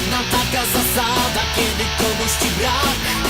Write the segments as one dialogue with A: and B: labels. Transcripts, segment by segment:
A: Pewna taka zasada, kiedy komuś ci brak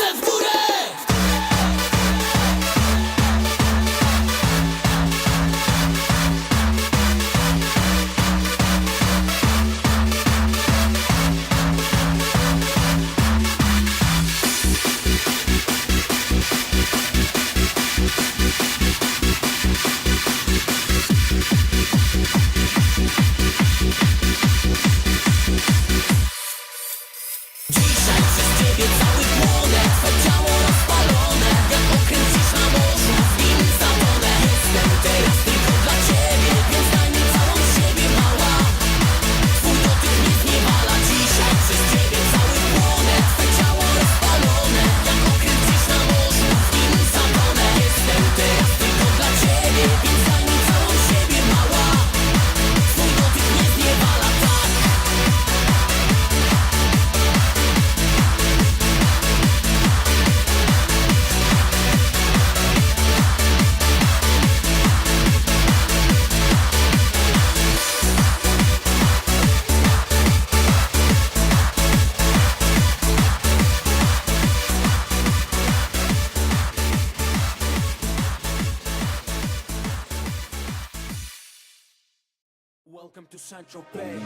A: Nonsense Buddha!
B: Welcome to Sancho Bay.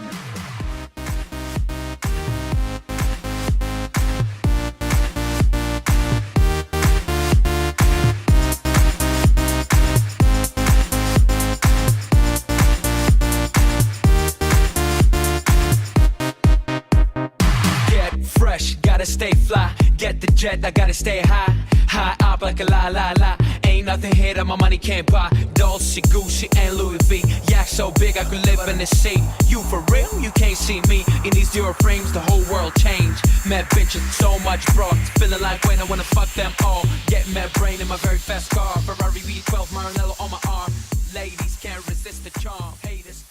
B: Get fresh, gotta stay fly. Get the jet, I gotta stay high. High up like a la la la ain't nothing here that my money can't buy. Dolce, Gucci, and Louis V. Yak so big I could live in the sea. You for real? You can't see me. In these zero frames, the whole world changed. Mad bitches, so much bro. Feeling like when I wanna fuck them all. Get mad brain in my very fast car. Ferrari V12, Maranello on my arm. Ladies can't resist the charm. Haters.